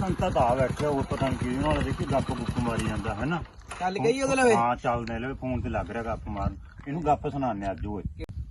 ਬਸੰਤਾ ਤਾਂ ਆ ਬੈਠਿਆ ਉਹ ਪਤਾ ਨਹੀਂ ਕਿਹਦੇ ਨਾਲ ਦੇਖੀ ਗੱਪ ਗੁੱਪ ਮਾਰੀ ਜਾਂਦਾ ਹੈ ਨਾ ਚੱਲ ਗਈ ਉਹਦੇ ਲਵੇ? ਹਾਂ ਚੱਲਦੇ ਲਵੇ ਫੋਨ ਤੇ ਲੱਗ ਰਿਹਾ ਗੱਪ ਮਾਰਨ। ਇਹਨੂੰ ਗੱਪ ਸੁਣਾਉਂਦੇ ਅੱਜ ਓਏ।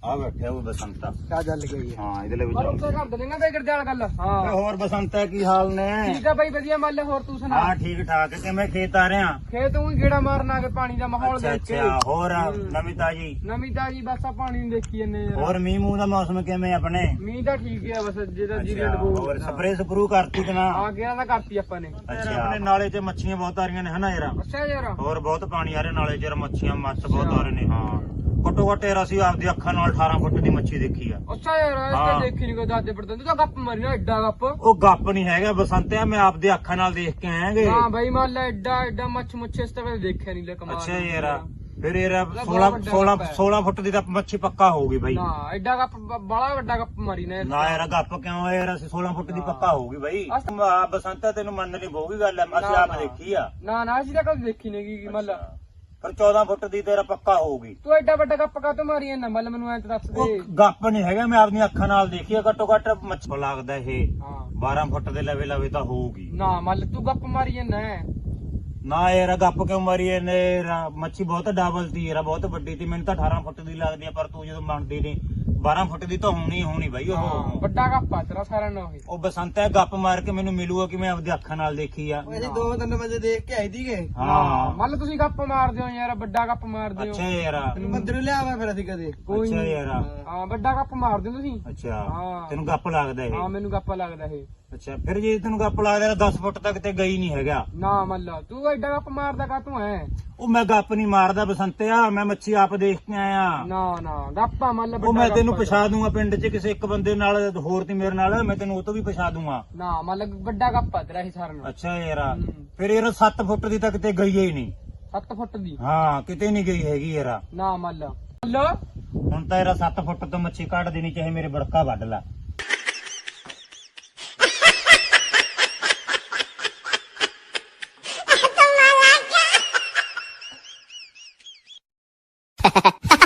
ਆ ਬੈਠਿਆ ਉਹ ਬਸੰਤਾ। ਕਾ ਚੱਲ ਗਈ ਹਾਂ? ਇਹਦੇ ਲਈ ਪਰ ਚੱਲ। ਉੱਥੇ ਕਰ ਦੇਣਾ ਤੇ ਕਰਦੇ ਵਾਲ ਗੱਲ। ਓਏ ਹਾਂ ਹੋਰ ਬਸੰਤਾ ਕੀ ਹਾਲ ਨੇ? ਠੀਕ ਆ ਬਾਈ ਵਧੀਆ ਮੱਲ ਹੋਰ ਤੂੰ ਸੁਣਾ? ਹਾਂ ਠੀਕ ਠਾਕ। ਕਿਵੇਂ ਖੇਤ ਆ ਰਿਆਂ ਖੇਤ ਨੂੰ ਹੀ ਗੇੜਾ ਮਾਰਨ ਆ ਕੇ ਪਾਣੀ ਦਾ ਮਾਹੌਲ ਅੱਛਾ ਦੇਖ ਕੇ। ਅੱਛਾ ਹੋਰ ਨਵੀਂ ਤਾਜੀ? ਨਵੀਂ ਤਾਜੀ ਬਸ ਆ ਪਾਣੀ ਨੂੰ ਦੇਖੀ ਜੰਨੇ ਯਾਰ ਹੋਰ ਮੀਂਹ ਮੂੰਹ ਦਾ ਮੌਸਮ ਕਿਵੇਂ ਆਪਣੇ? ਮੀਂਹ ਤਾਂ ਠੀਕ ਆ ਬਸ ਜਿਹਦਾ ਜੀਰੇ ਅੱਛਾ, ਡਬੋ ਹੋਰ ਸਪਰੇ ਸਪਰੂ ਕਰਤੀ ਕਿ ਨਾ? ਆ ਗਿਆ ਤਾਂ ਕਰਤੀ ਆਪਾਂ ਨੇ। ਅੱਛਾ। ਆਪਣੇ ਨਾਲੇ 'ਚ ਮੱਛੀਆਂ ਬਹੁਤ ਆ ਰਹੀਆਂ ਨੇ ਹਨਾ ਯਾਰ? ਅੱਛਾ ਯਾਰ। ਹੋਰ ਬਹੁਤ ਪਾਣੀ ਆ ਰਿਹਾ ਨਾਲੇ 'ਚ ਮੱਛੀਆਂ ਮੱਛ ਬਹੁਤ ਆ ਰਹੇ ਨੇ ਹਾਂ। ਘੱਟੋ ਘੱਟ ਯਾਰ ਅਸੀਂ ਆਪਦੀ ਅੱਖਾਂ ਨਾਲ 18 ਫੁੱਟ ਦੀ ਮੱਛੀ ਦੇਖੀ ਆ। ਅੱਛਾ ਯਾਰ ਇਸ ਹਾਂ। ਤੇ ਦੇਖੀ ਨਹੀਂ ਕੋਈ ਦਾਦੇ ਪੜਦੇ ਤੂੰ ਗੱਪ ਮਾਰੀ ਨਾ ਐਡਾ ਗੱਪ। ਉਹ ਗੱਪ ਨਹੀਂ ਹੈਗਾ ਬਸੰਤਿਆ ਮੈਂ ਆਪਦੀ ਅੱਖਾਂ ਨਾਲ ਦੇਖ ਕੇ ਆਇਆਗੇ। ਹਾਂ ਬਾਈ ਮੱਲ ਐਡਾ ਐਡਾ ਮੱਛ ਮੁੱਛ ਇਸ ਤਰ੍ਹਾਂ ਦੇਖਿਆ ਨਹੀਂ ਲੈ ਕਮਾਲ ਅੱਛਾ ਯਾਰ। ਫਿਰ ਯਾਰ ਬੜਾ 16 ਵੱਡਾ 16 ਗੱਪ ਹੈ। 16 ਫੁੱਟ ਦੀ ਤਾਂ ਮੱਛੀ ਪੱਕਾ ਹੋਊਗੀ ਬਾਈ। ਨਾ ਐਡਾ ਗੱਪ ਬੜਾ ਵੱਡਾ ਗੱਪ ਮਾਰੀ ਨਾ ਨਾ ਯਾਰ ਗੱਪ ਕਿਉਂ ਹੈ ਯਾਰ ਅਸੀਂ 16 ਫੁੱਟ ਦੀ ਪੱਕਾ ਹੋਊਗੀ ਬਾਈ। ਆ ਬਸੰਤਾ ਤੈਨੂੰ ਮੰਨਣੀ ਪਊਗੀ ਗੱਲ ਐ ਅਸੀਂ ਨਾ, ਆਪ ਨਾ। ਦੇਖੀ ਆ। ਨਾ ਨਾ ਅਸੀਂ ਤਾਂ ਕਦੇ ਦੇਖੀ ਨਹੀਂ ਕੀ ਮੱਲ ਪਰ 14 ਫੁੱਟ ਦੀ ਤੇਰਾ ਪੱਕਾ ਹੋਊਗੀ। ਤੂੰ ਐਡਾ ਵੱਡਾ ਗੱਪ ਕਾ ਮਾਰੀ ਜਾਂਦਾ ਮੱਲ ਮੈਨੂੰ ਐਂ ਤਾਂ ਦੱਸ ਦੇ। ਉਹ ਗੱਪ ਨਹੀਂ ਹੈਗਾ ਮੈਂ ਆਪਣੀਆਂ ਅੱਖਾਂ ਨਾਲ ਦੇਖੀ ਆ ਘੱਟੋ ਘੱਟ ਮੱਛ ਲੱਗਦਾ ਇਹ ਹਾਂ। 12 ਫੁੱਟ ਦੇ ਲਵੇ ਲਵੇ ਤਾਂ ਹੋਊਗੀ। ਨਾ ਮੱਲ ਤੂੰ ਗੱਪ ਮਾਰੀ ਜਾਂਦਾ ਨਾ ਯਾਰ ਗੱਪ ਕਿਉਂ ਮਾਰੀ ਇਹਨੇ ਮੱਛੀ ਬਹੁਤ ਡਬਲ ਤੀ ਯਾਰ ਬਹੁਤ ਵੱਡੀ ਤੀ। ਮੈਨੂੰ ਤਾਂ 18 ਫੁੱਟ ਦੀ ਲੱਗਦੀ ਆ ਪਰ ਤੂੰ ਜਦੋਂ ਮੰਨਦੀ ਨਹੀਂ 12 ਫੁੱਟ ਦੀ ਤਾਂ ਹੋਣੀ ਹੋਣੀ ਬਾਈ ਉਹ। ਵੱਡਾ ਗੱਪ ਆ ਤੇਰਾ ਸਾਰਾ ਨਾ ਹੋਈ ਉਹ ਬਸੰਤ ਹੈ ਗੱਪ ਮਾਰ ਕੇ ਮੈਨੂੰ ਮਿਲੂਗਾ ਕਿ ਮੈਂ ਆਪਦੀ ਅੱਖਾਂ ਨਾਲ ਦੇਖੀ ਆ। ਅਸੀਂ ਦੋ ਤਿੰਨ ਵਜੇ ਦੇਖ ਕੇ ਆਈ ਦੀਗੇ ਹਾਂ। ਮੱਲ ਤੁਸੀਂ ਗੱਪ ਮਾਰਦੇ ਹੋ ਯਾਰ ਵੱਡਾ ਗੱਪ ਮਾਰਦੇ ਹੋ। ਅੱਛਾ ਯਾਰ। ਮੰਦਰ ਲਿਆਵਾ ਫਿਰ ਅਸੀਂ ਕਦੇ। ਕੋਈ ਅੱਛਾ ਯਾਰ। ਹਾਂ ਵੱਡਾ ਗੱਪ ਮਾਰਦੇ ਹੋ ਤੁਸੀਂ। ਅੱਛਾ। ਹਾਂ। ਤੈਨੂੰ ਗੱਪ ਲੱਗਦਾ ਇਹ। ਹਾਂ ਮੈਨੂੰ ਗੱਪ ਲੱਗਦਾ ਇਹ। ਅੱਛਾ ਫਿਰ ਜੇ ਤੈਨੂੰ ਗੱਪ ਲੱਗਦਾ ਤਾਂ 10 ਫੁੱਟ ਤੱਕ ਤੇ ਗਈ ਨਹੀਂ ਹੈਗਾ। ਨਾ ਮੱਲ ਤੂੰ ਐਡਾ ਗੱਪ ਮਾਰਦਾ ਕਾ ਤੂੰ ਐ? ਉਹ ਮੈਂ ਗੱਪ ਨਹੀਂ ਮਾਰਦਾ ਬਸੰਤਿਆ ਮੈਂ ਮੱਛੀ ਆਪ ਦੇਖ ਕੇ ਆਇਆ। ਨਾ ਨਾ ਗੱਪਾ ਮੱਲ ਉਹ ਮੈਂ ਤੈਨੂੰ। ਪਛਾ ਦੂੰਗਾ ਪਿੰਡ 'ਚ ਕਿਸੇ ਇੱਕ ਬੰਦੇ ਨਾਲ ਹੋਰ ਤੇ ਮੇਰੇ ਨਾਲ ਮੈਂ ਤੈਨੂੰ ਉਹ ਤੋਂ ਵੀ ਪਛਾ ਦੂੰਗਾ। ਨਾ ਮੱਲ ਵੱਡਾ ਗੱਪ ਤੇਰਾ ਹੀ ਸਾਰਾ ਨੂੰ ਅੱਛਾ ਯਾਰ। ਫਿਰ ਯਾਰ 7 ਫੁੱਟ ਦੀ ਤੱਕ ਤੇ ਗਈ ਹੀ ਨਹੀਂ। 7 ਫੁੱਟ ਦੀ? ਹਾਂ ਕਿਤੇ ਨਹੀਂ ਗਈ ਹੈਗੀ ਯਾਰ। ਨਾ ਮੱਲ। ਮੱਲ। ਹੁਣ ਤਾਂ ਯਾਰ 7 ਫੁੱਟ ਤੋਂ ਮੱਛੀ ਕੱਢ ਦੇਣੀ ਚਾਹੇ ਮੇਰੇ ਬੜਕਾ ਵੱਢ ਲਾ। フッ。